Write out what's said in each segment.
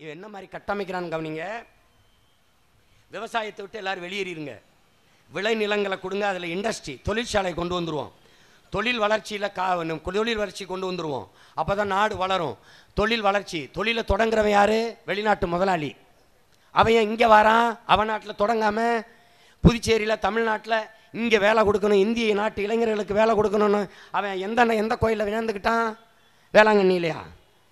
இவன் என்ன மாதிரி கட்டமைக்கிறான்னு கவனிங்க. விவசாயத்தை விட்டு எல்லாரும் வெளியேறிடுங்க விளை நிலங்களை கொடுங்க அதில் இண்டஸ்ட்ரி தொழிற்சாலை கொண்டு வந்துடுவோம் தொழில் வளர்ச்சியில் கா தொழில் வளர்ச்சி கொண்டு வந்துடுவோம் அப்போ தான் நாடு வளரும். தொழில் வளர்ச்சி தொழிலை தொடங்குறவன் யார்? வெளிநாட்டு முதலாளி. அவன் ஏன் இங்கே வரான்? அவன் நாட்டில் தொடங்காமல் புதுச்சேரியில் தமிழ்நாட்டில் இங்கே வேலை கொடுக்கணும் இந்திய நாட்டு இளைஞர்களுக்கு வேலை கொடுக்கணும்னு அவன் எந்த எந்த கோயிலில் விழுந்துக்கிட்டான் வேளாங்கண்ணிலையா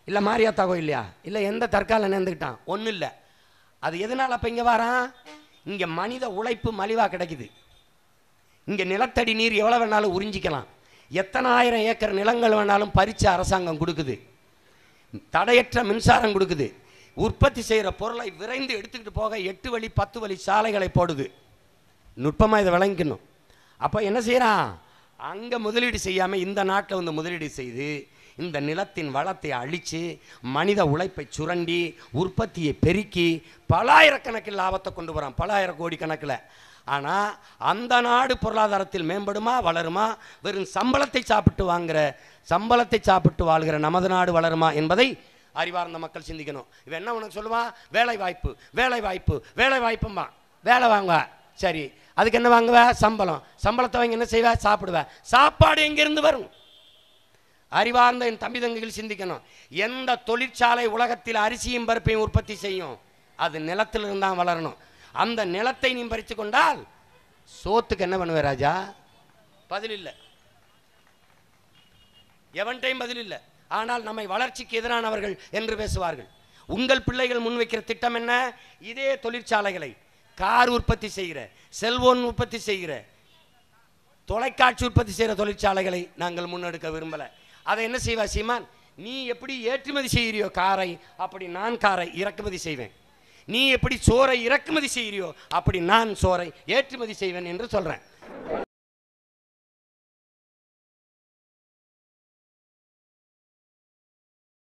இல்லை மாரியாத்தா கோயில்லையா இல்லை எந்த தற்கால நேர்ந்துக்கிட்டான் ஒன்றும் இல்லை. அது எதனால் அப்போ இங்கே வரான்? இங்கே மனித உழைப்பு மலிவாக கிடைக்குது. இங்கே நிலத்தடி நீர் எவ்வளோ வேணாலும் உறிஞ்சிக்கலாம். எத்தனை ஆயிரம் ஏக்கர் நிலங்கள் வேணாலும் பறித்து அரசாங்கம் கொடுக்குது. தடையற்ற மின்சாரம் கொடுக்குது. உற்பத்தி செய்கிற பொருளை விரைந்து எடுத்துக்கிட்டு போக எட்டு வழி பத்து வழி சாலைகளை போடுது. நுட்பமாக இதை விளங்கிக்கணும். அப்போ என்ன செய்கிறான் அங்கே முதலீடு செய்யாமல் இந்த நாட்டில் வந்து முதலீடு செய்து இந்த நிலத்தின் வளத்தை அழித்து மனித உழைப்பை சுரண்டி உற்பத்தியை பெருக்கி பலாயிரக்கணக்கில் லாபத்தை கொண்டு வரான். பலாயிரம் கோடி கணக்கில். ஆனால் அந்த நாடு பொருளாதாரத்தில் மேம்படுமா வளருமா? வெறும் சம்பளத்தை சாப்பிட்டு வாங்குகிற சம்பளத்தை சாப்பிட்டு வாழ்கிற நமது நாடு வளருமா என்பதை அறிவார்ந்த மக்கள் சிந்திக்கணும். இவன் என்ன உனக்கு சொல்லுவான்? வேலை வாய்ப்பு வேலை வாய்ப்பு வேலை வாய்ப்பும்பா வேலை வாங்குவா. சரி. அதுக்கு என்ன வாங்குவ? சம்பளம். சம்பளத்தை வாங்கி என்ன செய்வ? சாப்பிடுவ. சாப்பாடு எங்கிருந்து வரும்? அறிவார்ந்த என் தம்பி தங்கைகள் சிந்திக்கணும். எந்த தொழிற்சாலை உலகத்தில் அரிசியும் பருப்பையும் உற்பத்தி செய்யும்? அது நிலத்திலிருந்து தான் வளரணும். அந்த நிலத்தை நீ பறித்து கொண்டால் சோத்துக்கு என்ன பண்ணுவ ராஜா? பதில் இல்லை. எவன்டையும் பதில் இல்லை. ஆனால் நம்மை வளர்ச்சிக்கு எதிரானவர்கள் என்று பேசுவார்கள். உங்கள் பிள்ளைகள் முன்வைக்கிற திட்டம் என்ன? இதே தொழிற்சாலைகளை கார் உற்பத்தி செய்கிற செல்போன் உற்பத்தி செய்கிற தொலைக்காட்சி உற்பத்தி செய்கிற தொழிற்சாலைகளை நாங்கள் முன்னெடுக்க விரும்பலை. அதை என்ன செய்வா சீமான்? நீ எப்படி ஏற்றுமதி செய்கிறியோ காரை அப்படி நான் காரை இறக்குமதி செய்வேன். நீ எப்படி சோறை இறக்குமதி செய்கிறியோ அப்படி நான் சோறை ஏற்றுமதி செய்வேன் என்று சொல்கிறேன்